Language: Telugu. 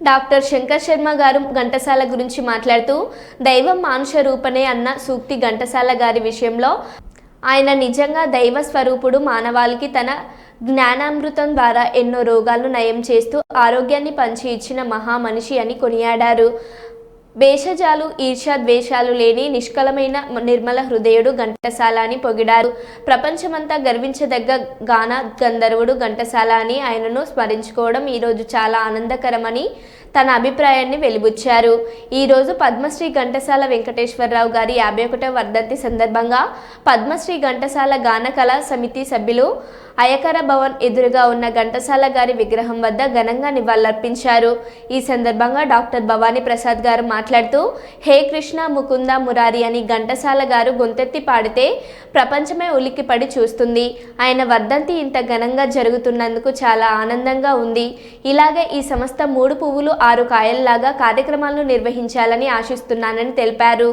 డాక్టర్ శంకర్ శర్మ గారు ఘంటసాల గురించి మాట్లాడుతూ దైవం మానుష రూపనే అన్న సూక్తి ఘంటసాల గారి విషయంలో ఆయన నిజంగా దైవ స్వరూపుడు మానవాళికి తన జ్ఞానామృతం ద్వారా ఎన్నో రోగాలను నయం చేస్తూ ఆరోగ్యాన్ని పంచి ఇచ్చిన మహామనిషి అని కొనియాడారు. భేషజాలు ఈర్ష్య ద్వేషాలు లేని నిష్కలమైన నిర్మల హృదయుడు ఘంటసాల అని పొగిడారు. ప్రపంచమంతా గర్వించదగ్గ గాన గంధర్వుడు ఘంటసాల అని ఆయనను స్మరించుకోవడం ఈరోజు చాలా ఆనందకరమని తన అభిప్రాయాన్ని వెలిబుచ్చారు. ఈరోజు పద్మశ్రీ ఘంటసాల వెంకటేశ్వరరావు గారి యాభై ఒకటో వర్ధంతి సందర్భంగా పద్మశ్రీ ఘంటసాల గాన కళా సమితి సభ్యులు అయకర భవన్ ఎదురుగా ఉన్న ఘంటసాల గారి విగ్రహం వద్ద ఘనంగా నివాళులర్పించారు. ఈ సందర్భంగా డాక్టర్ భవానీ ప్రసాద్ గారు మాట్లాడుతూ హే కృష్ణ ముకుంద మురారి అని ఘంటసాల గారు గొంతెత్తి పాడితే ప్రపంచమే ఉలిక్కిపడి చూస్తుంది. ఆయన వర్ధంతి ఇంత ఘనంగా జరుగుతున్నందుకు చాలా ఆనందంగా ఉంది. ఇలాగే ఈ సంస్థ మూడు పువ్వులు ఆరు కాయల్లాగా కార్యక్రమాలను నిర్వహించాలని ఆశిస్తున్నానని తెలిపారు.